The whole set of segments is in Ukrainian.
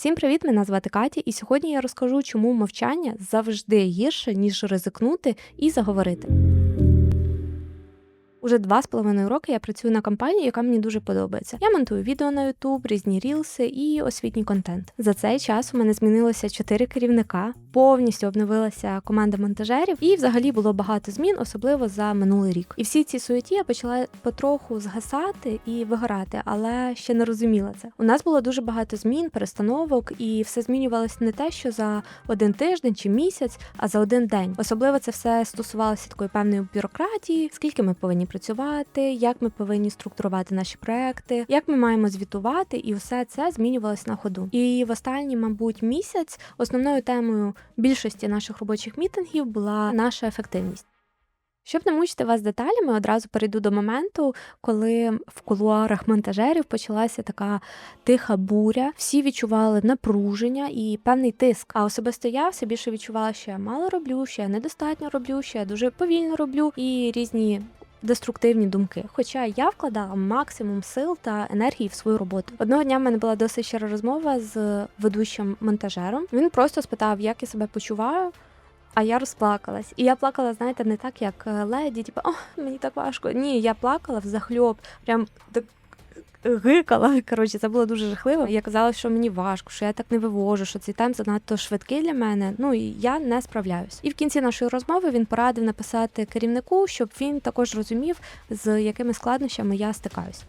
Всім привіт! Мене звати Катя, і сьогодні я розкажу, чому мовчання завжди гірше, ніж ризикнути і заговорити. Уже два з половиною роки я працюю на компанії, яка мені дуже подобається. Я монтую відео на YouTube, різні рілси і освітній контент. За цей час у мене змінилося чотири керівника, повністю обновилася команда монтажерів, і взагалі було багато змін, особливо за минулий рік. І всі ці суеті я почала потроху згасати і вигорати, але ще не розуміла це. У нас було дуже багато змін, перестановок, і все змінювалося не те, що за один тиждень чи місяць, а за один день. Особливо це все стосувалося такої певної бюрократії, скільки ми повинні працювати, як ми повинні структурувати наші проекти, як ми маємо звітувати, і все це змінювалось на ходу. І в останній, мабуть, місяць основною темою більшості наших робочих мітингів була наша ефективність. Щоб не мучити вас деталями, одразу перейду до моменту, коли в кулуарах монтажерів почалася така тиха буря. Всі відчували напруження і певний тиск. А особисто я все більше відчувала, що я мало роблю, що я недостатньо роблю, що я дуже повільно роблю і різні. Деструктивні думки, хоча я вкладала максимум сил та енергії в свою роботу. Одного дня в мене була досить щира розмова з ведучим монтажером. Він просто спитав, як я себе почуваю. А я розплакалась. І я плакала, знаєте, не так, як е, леді, типу, о, мені так важко. Ні, я плакала взахльоб, прям так гикала. Коротше, це було дуже жахливо. Я казала, що мені важко, що я так не вивожу, що цей темп занадто швидкий для мене. Ну і я не справляюсь. І в кінці нашої розмови він порадив написати керівнику, щоб він також розумів, з якими складнощами я стикаюсь.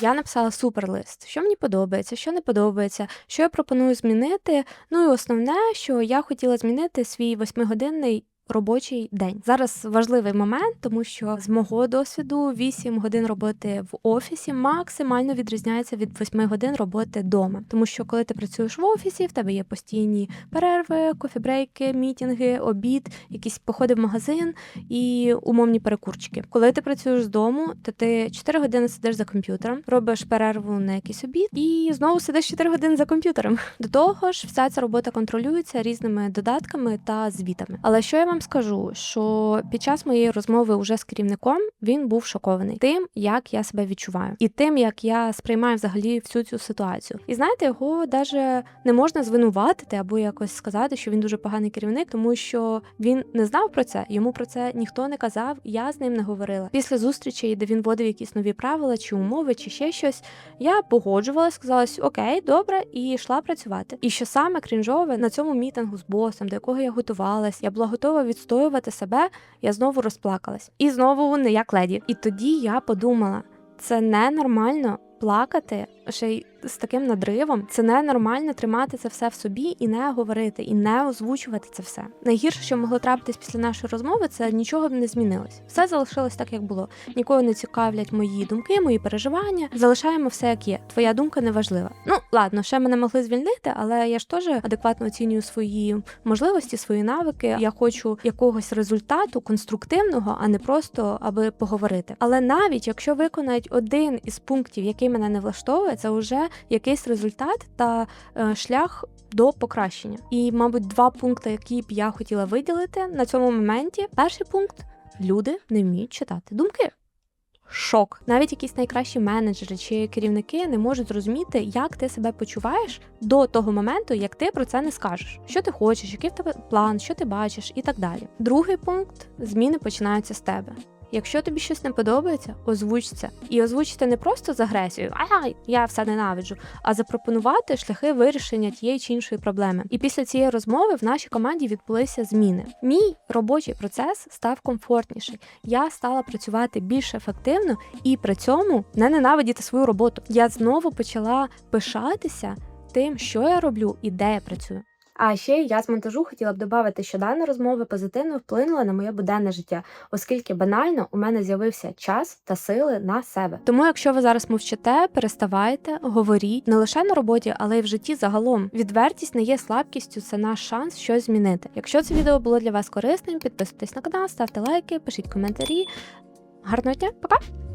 Я написала суперлист, що мені подобається, що не подобається, що я пропоную змінити. Ну і основне, що я хотіла змінити свій восьмигодинний робочий день. Зараз важливий момент, тому що з мого досвіду 8 годин роботи в офісі максимально відрізняється від 8 годин роботи вдома. Тому що коли ти працюєш в офісі, в тебе є постійні перерви, кофібрейки, мітінги, обід, якісь походи в магазин і умовні перекурчики. Коли ти працюєш з дому, то ти 4 години сидиш за комп'ютером, робиш перерву на якийсь обід і знову сидиш 4 години за комп'ютером. До того ж, вся ця робота контролюється різними додатками та звітами. Але що я вам скажу, що під час моєї розмови уже з керівником він був шокований тим, як я себе відчуваю, і тим, як я сприймаю взагалі всю цю ситуацію. І знаєте, його навіть не можна звинуватити або якось сказати, що він дуже поганий керівник, тому що він не знав про це, йому про це ніхто не казав. Я з ним не говорила. Після зустрічі, де він вводив якісь нові правила чи умови, чи ще щось, я погоджувалась, сказалась окей, добре, і йшла працювати. І що саме крінжове на цьому мітингу з босом, до якого я готувалась, я була готова відстоювати себе, я знову розплакалась. І знову не як леді. І тоді я подумала: це ненормально плакати ще й з таким надривом. Це ненормально тримати це все в собі і не говорити, і не озвучувати це все. Найгірше, що могло трапитись після нашої розмови, це нічого б не змінилось. Все залишилось так, як було. Нікого не цікавлять мої думки, мої переживання. Залишаємо все, як є. Твоя думка не важлива. Ну ладно, ще мене могли звільнити, але я ж теж адекватно оцінюю свої можливості, свої навики. Я хочу якогось результату конструктивного, а не просто аби поговорити. Але навіть якщо виконають один із пунктів, який мене не влаштовує, це вже якийсь результат та е, шлях до покращення. І, мабуть, два пункти, які б я хотіла виділити на цьому моменті. Перший пункт люди не вміють читати думки. Шок. Навіть якісь найкращі менеджери чи керівники не можуть зрозуміти, як ти себе почуваєш до того моменту, як ти про це не скажеш. Що ти хочеш, який в тебе план, що ти бачиш, і так далі. Другий пункт зміни починаються з тебе. Якщо тобі щось не подобається, озвуч це. І озвучити не просто з агресією, ай, я все ненавиджу, а запропонувати шляхи вирішення тієї чи іншої проблеми. І після цієї розмови в нашій команді відбулися зміни. Мій робочий процес став комфортніший. Я стала працювати більш ефективно і при цьому не ненавидіти свою роботу. Я знову почала пишатися тим, що я роблю і де я працюю. А ще я з монтажу хотіла б додати, що дана розмова позитивно вплинула на моє буденне життя, оскільки банально у мене з'явився час та сили на себе. Тому, якщо ви зараз мовчите, переставайте, говоріть не лише на роботі, але й в житті загалом. Відвертість не є слабкістю, це наш шанс щось змінити. Якщо це відео було для вас корисним, підписуйтесь на канал, ставте лайки, пишіть коментарі. Гарного дня, пока!